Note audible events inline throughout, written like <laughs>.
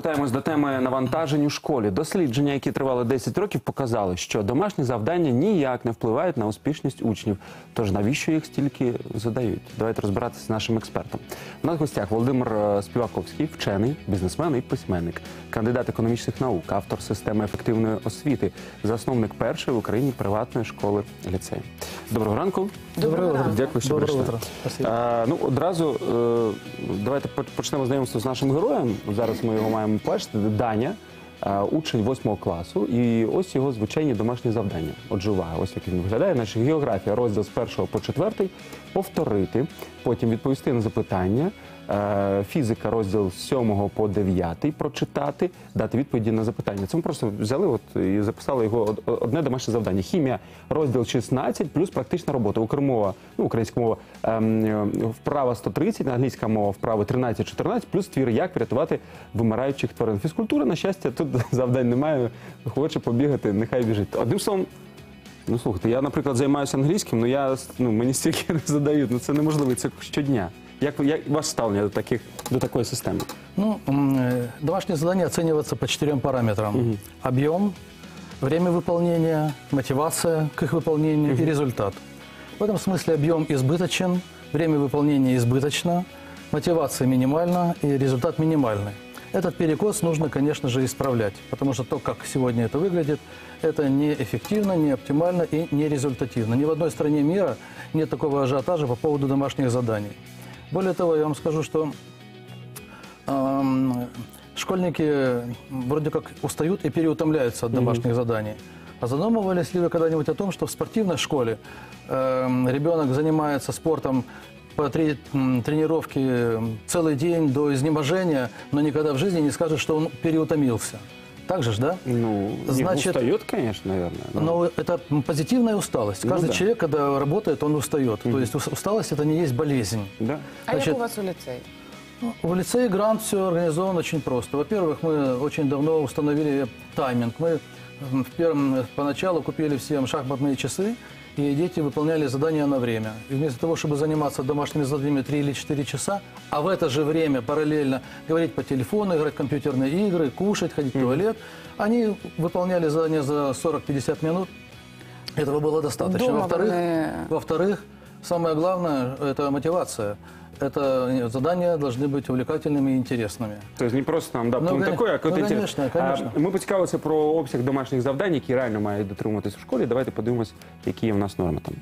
повертаємось до теми навантажень у школі. Дослідження, які тривали 10 років, показали, що домашні завдання ніяк не впливають на успішність учнів. Тож навіщо їх стільки задають? Давайте розбиратися з нашим експертом. У нас в гостях Володимир е, Співаковський, вчений, бізнесмен і письменник, кандидат економічних наук, автор системи ефективної освіти, засновник першої в Україні приватної школи ліцею. Доброго ранку. Доброго ранку. Дякую, що Доброго прийшли. утра. Е, ну, одразу е, давайте поч- почнемо знайомство з нашим героєм. Зараз ми його маємо бачити. Даня, е, учень 8 класу, і ось його звичайні домашні завдання. Отже, увага, ось як він виглядає. Наша географія, розділ з 1 по 4, повторити, потім відповісти на запитання. Е, Фізика, розділ з 7 по 9, прочитати, дати відповіді на запитання. Це ми просто взяли от, і записали його одне домашнє завдання. Хімія, розділ 16, плюс практична робота. Укрмова, ну, українська мова, ем, е, вправа 130, англійська мова, вправи 13-14, плюс твір як врятувати вимираючих тварин. Фізкультура, на щастя, тут <laughs> завдань немає. Хоче побігати, нехай біжить. Одним словом, ну слухайте, я, наприклад, займаюся англійським, ну я ну, мені стільки <laughs> не задають. Ну це неможливо, це щодня. Як, як ваше ставлення до таких до такої системи? Ну, м, домашние задания оцениваются по четырем параметрам. Объем, время выполнения, мотивация к их выполнению и результат. В этом смысле объем избыточен, время выполнения избыточно, мотивация минимальна и результат минимальный. Этот перекос нужно, конечно же, исправлять, потому что то, как сегодня это выглядит, это неэффективно, не оптимально и не результативно. Ни в одной стране мира нет такого ажиотажа по поводу домашних заданий. Более того, я вам скажу, что Ам, Школьники вроде как устают и переутомляются от домашних заданий. А задумывались ли вы когда-нибудь о том, что в спортивной школе эм, ребенок занимается спортом по три м, целый день до изнеможения, но никогда в жизни не скажет, что он переутомился? Так же ж, да? Ну, Значит- устает, конечно, наверное. но- Но это позитивная усталость. Ну Каждый да. человек, когда работает, он устает. То есть ус- усталость это не есть болезнь. Да. А Значит, як у вас у? Ну, В лицее «Грант» все организовано очень просто. Во-первых, мы очень давно установили тайминг. Мы в первом, поначалу купили всем шахматные часы, и дети выполняли задания на время. И вместо того, чтобы заниматься домашними заданиями 3 или 4 часа, а в это же время параллельно говорить по телефону, играть в компьютерные игры, кушать, ходить в туалет, они выполняли задания за 40-50 минут. Этого было достаточно. Во-вторых, вони- во-вторых, самое главное – это мотивация Это задания должны быть увлекательными и интересными. Тобто не просто там да, Ну, пункт кон- такий, а ну, контент. конечно, конечно. А, Ми поцікавилися про обсяг домашніх завдань, які реально мають дотримуватись у школі. Давайте подивимось, які є в нас норми там.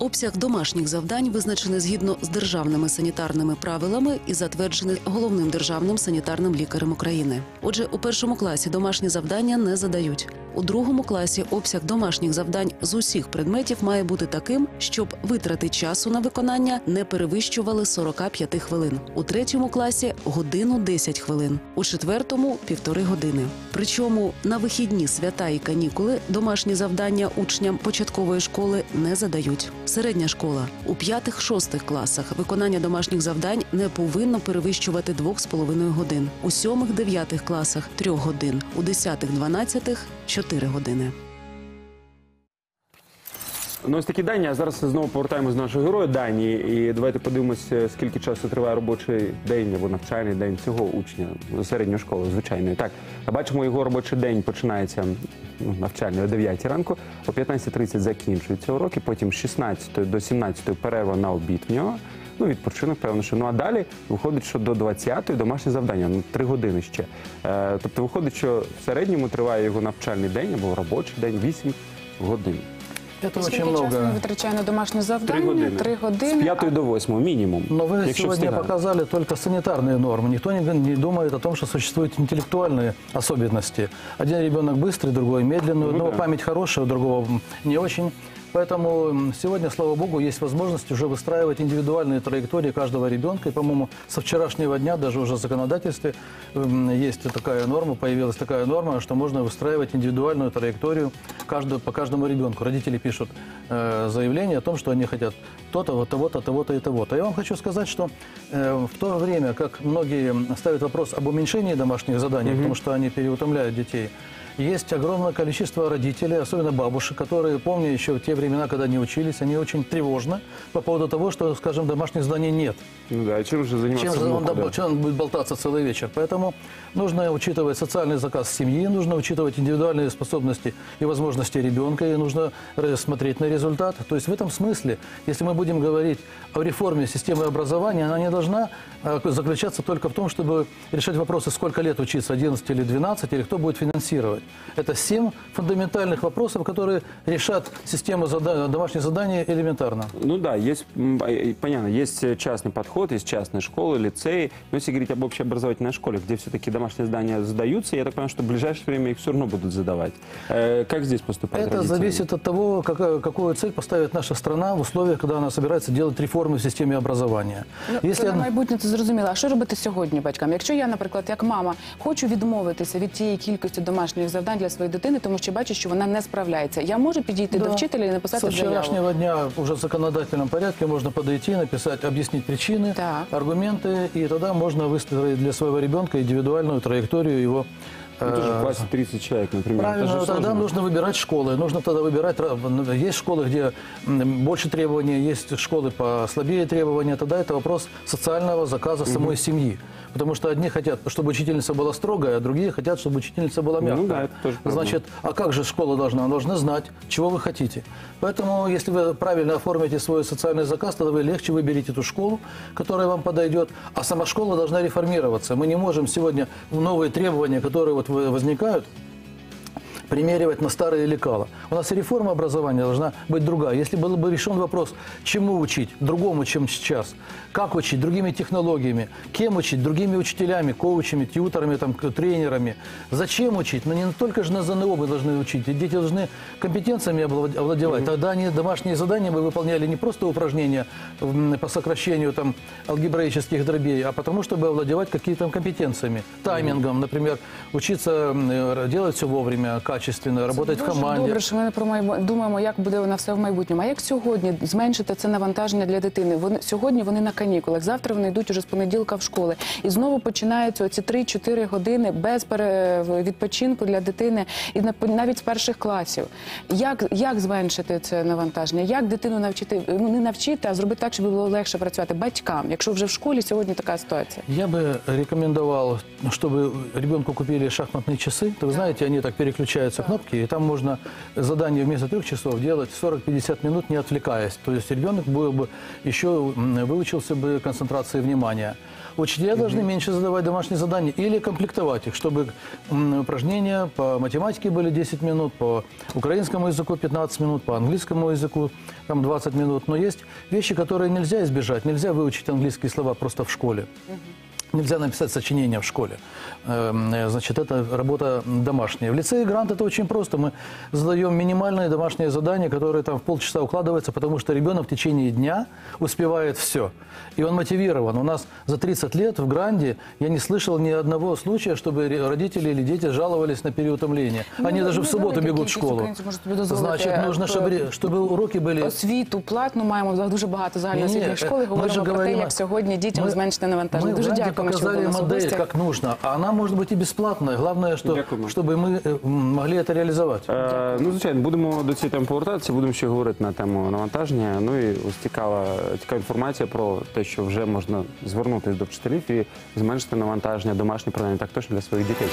Обсяг домашніх завдань визначений згідно з державними санітарними правилами і затверджений головним державним санітарним лікарем України. Отже, у першому класі домашні завдання не задають. У другому класі обсяг домашніх завдань з усіх предметів має бути таким, щоб витрати часу на виконання не перевищували 45 хвилин. У третьому класі годину 10 хвилин, у четвертому півтори години. Причому на вихідні свята і канікули домашні завдання учням початкової школи не задають. Середня школа у п'ятих-шостих класах виконання домашніх завдань не повинно перевищувати 2,5 годин. У сьомих-дев'ятих класах 3 годин, у десятих-дванадцятих 4 години. Ну, ось такі дані. А зараз знову повертаємось до нашого героя Дані. І давайте подивимося, скільки часу триває робочий день або навчальний день цього учня середньої школи, звичайної. Так, бачимо, його робочий день починається ну, навчальний о 9 ранку, о 15.30 закінчуються уроки, потім з 16 до 17 перерва на обід в нього. Ну, відпочинок, певно, що. Ну а далі виходить, що до 20-ї домашнє завдання, ну 3 години ще. Е, тобто виходить, що в середньому триває його навчальний день або робочий день 8 годин. Это Скільки очень часу много. він витрачає на домашнє Три завдання? години. Три години. З п'ятої до восьмої мінімум. Но вы якщо сегодня встигає. показали только санитарные нормы. Никто не, не думает о том, что существуют интеллектуальные особенности. Один ребенок быстрый, другой медленный, у Ну одного да. память хорошая, у другого м, не очень. Поэтому сегодня, слава богу, есть возможность уже выстраивать индивидуальные траектории каждого ребенка. И, по-моему, со вчерашнего дня даже уже в законодательстве м, есть такая норма, появилась такая норма, что можно выстраивать индивидуальную траекторию каждого, по каждому ребенку. Родители пишут э, заявление о том, что они хотят то-то, вот того-то, того-то и того-то. Я вам хочу сказать, что э, в то время, как многие ставят вопрос об уменьшении домашних заданий, потому что они переутомляют детей, есть огромное количество родителей, особенно бабушек, которые, помню еще в те времена, когда они учились, они очень тревожны по поводу того, что, скажем, домашних заданий нет. Ну да, чем же заниматься Чем же он, внуку, да? чем он будет болтаться целый вечер? Поэтому нужно учитывать социальный заказ семьи, нужно учитывать индивидуальные способности и возможности ребенка, и нужно ре- смотреть на результат. То есть в этом смысле, если мы будем говорить о реформе системы образования, она не должна э, заключаться только в том, чтобы решать вопросы, сколько лет учиться, 11 или 12, или кто будет финансировать. Это семь фундаментальных вопросов, которые решат систему зада- домашних заданий элементарно. Ну да, есть, м, э, понятно, есть э, частный подход, есть частные школы, лицеи. Но если говорить об общеобразовательной школе, где все-таки домашние задания задаются, я так понимаю, что в ближайшее время их все равно будут задавать. Э, Как здесь поступать? Это родителям? зависит от того, какая- какую цель поставит наша страна в условиях, когда она собирается делать реформы в системе образования. Ну, Если це на она- майбутнє це зрозуміло. А що робити сьогодні батькам? Якщо я, наприклад, як мама, хочу відмовитися від тієї кількості домашніх завдань для своєї дитини, тому що бачу, що вона не справляється, я можу підійти до Да. вчителя і написати Со заяву. вчерашнего дня уже в законодательном порядке можно подойти, написать, объяснить причины, Так. аргументы, и тогда можно выстроить для своего ребенка индивидуальную траекторию его ну, тоже в классе 30 человек, например. Правильно, тогда сложно. нужно выбирать школы. Нужно тогда выбирать... ра- Есть школы, где больше требований, есть школы послабее требования. Тогда это вопрос социального заказа самой семьи. Потому что одни хотят, чтобы учительница была строгая, а другие хотят, чтобы учительница была мягкая. Ну да, это тоже. Значит, а как же школа должна? Она должна знать, чего вы хотите. Поэтому, если вы правильно оформите свой социальный заказ, тогда вы легче выберете ту школу, которая вам подойдет. А сама школа должна реформироваться. Мы не можем сегодня новые требования, которые вот возникают, примеривать на старые лекала. У нас и реформа образования должна быть другая. Если был бы решен вопрос, чему учить, другому, чем сейчас, как учить, другими технологиями, кем учить, другими учителями, коучами, тьюторами, там, тренерами, зачем учить? Ну, не только же на ЗНО вы должны учить, и дети должны компетенциями овладевать. Тогда они домашние задания бы выполняли не просто упражнения по сокращению там, алгебраических дробей, а потому, чтобы овладевать какими-то компетенциями, таймингом, например, учиться делать все вовремя, качественно, работать в команде. Добре, що ми про майбу... думаємо, як буде на все в майбутньому. А як сьогодні зменшити це навантаження для дитини? Вони сьогодні вони на канікулах. Завтра вони йдуть уже з понеділка в школи. І знову починаються оці 3-4 години без пере... відпочинку для дитини, і на- навіть з перших класів. Як, як зменшити це навантаження? Як дитину навчити? Ну не навчити, а зробити так, щоб було легше працювати батькам, якщо вже в школі сьогодні така ситуація. Я бы рекомендовал, чтобы ребенку купили шахматные часы. То вы знаете, они так переключаются кнопки, и там можно задание вместо трех часов делать 40-50 минут, не отвлекаясь. То есть ребенок был бы еще выучился бы концентрации внимания. Учителя должны меньше задавать домашние задания или комплектовать их, чтобы упражнения по математике были 10 минут, по украинскому языку 15 минут, по английскому языку там 20 минут. Но есть вещи, которые нельзя избежать. Нельзя выучить английские слова просто в школе. Нельзя написать сочинение в школе. Эм, э, Значит, это работа домашняя. В лицее грант это очень просто. Мы задаем минимальные домашние задания, которые там в полчаса укладываются, потому что ребенок в течение дня успевает все. И он мотивирован. У нас за 30 лет в гранде я не слышал ни одного случая, чтобы ре- родители или дети жаловались на переутомление. Они Ну, даже в ну, субботу велика бегут в кількість школу. українців може собі дозволити, Значит, нужно, е, чтобы, ре- чтобы уроки были Освіту платну маємо дуже багато загальноосвітніх Не-не, школ. і мы Говоримо же про те, говорим, як сьогодні дітям мы- зменшити навантаження. Мы Дуже в Гранде дякуємо, що ви показали у нас у модель, гостях. как нужно. А она может быть и бесплатная. Главное, что, Дякуємо. чтобы мы э, м, могли это реализовать. Е, ну, звичайно, будемо до цієї теми повертатися, будемо ще говорити на тему навантаження. Ну і ось цікава, цікава інформація про те, що вже можна звернутися до вчителів і зменшити навантаження домашнє принаймні так точно для своїх дітей.